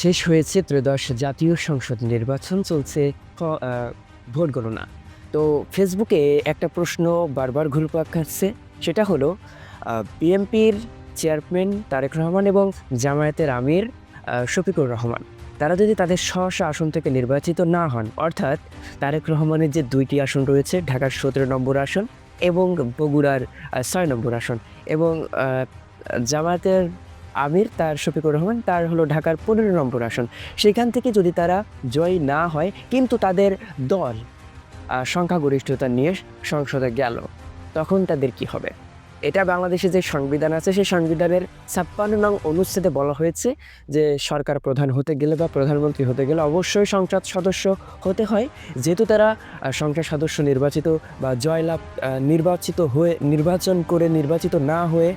শেষ হয়েছে ত্রয়োদশ জাতীয় সংসদ নির্বাচন চলছে ভোট গণনা। তো ফেসবুকে একটা প্রশ্ন বারবার ঘুরপাক খাচ্ছে, সেটা হলো বিএনপির চেয়ারম্যান তারেক রহমান এবং জামায়াতের আমির শফিকুর রহমান, তারা যদি তাদের স্ব আসন থেকে নির্বাচিত না হন, অর্থাৎ তারেক রহমানের যে দুইটি আসন রয়েছে, ঢাকার সতেরো নম্বর আসন এবং বগুড়ার ছয় নম্বর আসন এবং জামায়াতের আমির, তার শফিকুর রহমান, তার হলো ঢাকার পনেরো নম্বর আসন। সেখান থেকে যদি তারা জয় না হয়, কিন্তু তাদের দল সংখ্যাগরিষ্ঠতা নিয়ে সংসদে গেল, তখন তাদের কি হবে? এটা বাংলাদেশে যে সংবিধান আছে, সেই সংবিধানের ছাপ্পান্ন নং অনুচ্ছেদে বলা হয়েছে যে সরকার প্রধান হতে গেলে বা প্রধানমন্ত্রী হতে গেলে অবশ্যই সংসদ সদস্য হতে হয়। যেহেতু তারা সংসদ সদস্য নির্বাচিত বা জয়লাভ নির্বাচিত হয়ে, নির্বাচন করে নির্বাচিত না হয়ে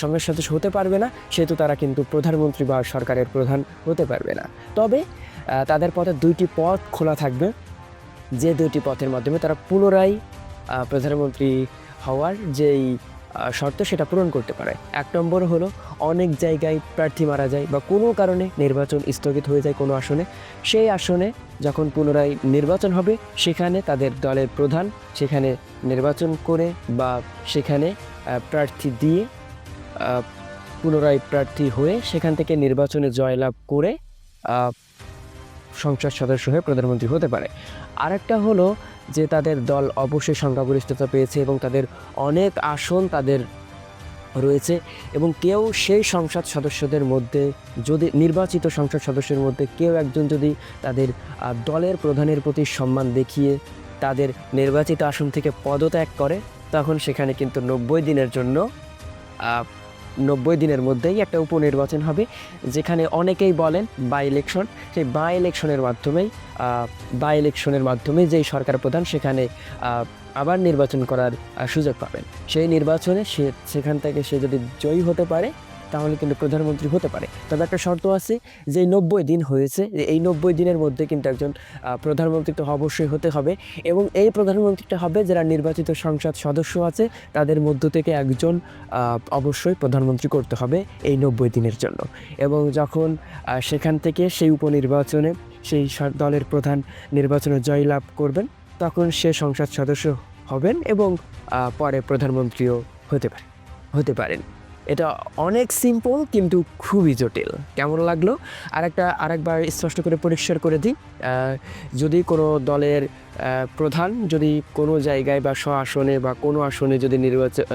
সংসদ সদস্য হতে পারবে না, সেহেতু তারা কিন্তু প্রধানমন্ত্রী বা সরকারের প্রধান হতে পারবে না। তবে তাদের পথে দুইটি পথ খোলা থাকবে। যে দুইটি পথের মাধ্যমে তারা পুনরায় প্রধানমন্ত্রী হওয়ার যেই শর্ত সেটা পূরণ করতে পারে। এক নম্বর হলো অনেক জায়গায় প্রার্থী মারা যায় বা কোনো কারণে নির্বাচন স্থগিত হয়ে যায় কোনো আসনে। সেই আসনে যখন পুনরায় নির্বাচন হবে, সেখানে তাদের দলের প্রধান সেখানে নির্বাচন করে বা সেখানে প্রার্থী দিয়ে পুনরায় প্রার্থী হয়ে সেখান থেকে নির্বাচনে জয়লাভ করে সংসদ সদস্য হয়ে প্রধানমন্ত্রী হতে পারে। আরেকটা হলো যে তাদের দল অবশ্যই সংখ্যাগরিষ্ঠতা পেয়েছে এবং তাদের অনেক আসন তাদের রয়েছে এবং কেউ সেই সংসদ সদস্যদের মধ্যে যদি, নির্বাচিত সংসদ সদস্যের মধ্যে কেউ একজন যদি তাদের দলের প্রধানের প্রতি সম্মান দেখিয়ে তাদের নির্বাচিত আসন থেকে পদত্যাগ করে, তখন সেখানে কিন্তু নব্বই দিনের জন্য নব্বই দিনের মধ্যেই একটা উপনির্বাচন হবে, যেখানে অনেকেই বলেন বাই ইলেকশন সেই বাই ইলেকশনের মাধ্যমেই বাই ইলেকশনের মাধ্যমে যেই সরকার প্রধান সেখানে আবার নির্বাচন করার সুযোগ পাবেন। সেই নির্বাচনে সে, সেখান থেকে সে যদি জয়ী হতে পারে তাহলে কিন্তু প্রধানমন্ত্রী হতে পারে। তবে একটা শর্ত আছে যে নব্বই দিন হয়েছে, যে এই নব্বই দিনের মধ্যে কিন্তু একজন প্রধানমন্ত্রী তো অবশ্যই হতে হবে এবং এই প্রধানমন্ত্রীটা হবে যারা নির্বাচিত সংসদ সদস্য আছে, তাদের মধ্য থেকে একজন অবশ্যই প্রধানমন্ত্রী করতে হবে এই নব্বই দিনের জন্য। এবং যখন সেখান থেকে সেই উপনির্বাচনে সেই দলের প্রধান নির্বাচনে জয়লাভ করবেন, তখন সে সংসদ সদস্য হবেন এবং পরে প্রধানমন্ত্রীও হতে পারে, হতে পারেন। এটা অনেক সিম্পল কিন্তু খুবই জটিল। কেমন লাগল? আরেকটা, আরেকবার স্পষ্ট করে পরিষ্কার করে দিই। যদি কোনো দলের প্রধান যদি কোনো জায়গায় বা স্ব আসনে বা কোনো আসনে যদি নির্বাচন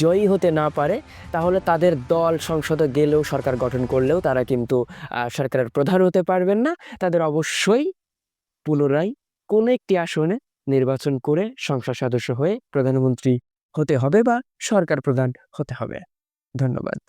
জয়ী হতে না পারে, তাহলে তাদের দল সংসদে গেলেও, সরকার গঠন করলেও তারা কিন্তু সরকারের প্রধান হতে পারবেন না। তাদের অবশ্যই পুনরায় কোনো একটি আসনে নির্বাচন করে সংসদ সদস্য হয়ে প্রধানমন্ত্রী হতে হবে বা সরকার প্রধান হতে হবে। ধন্যবাদ।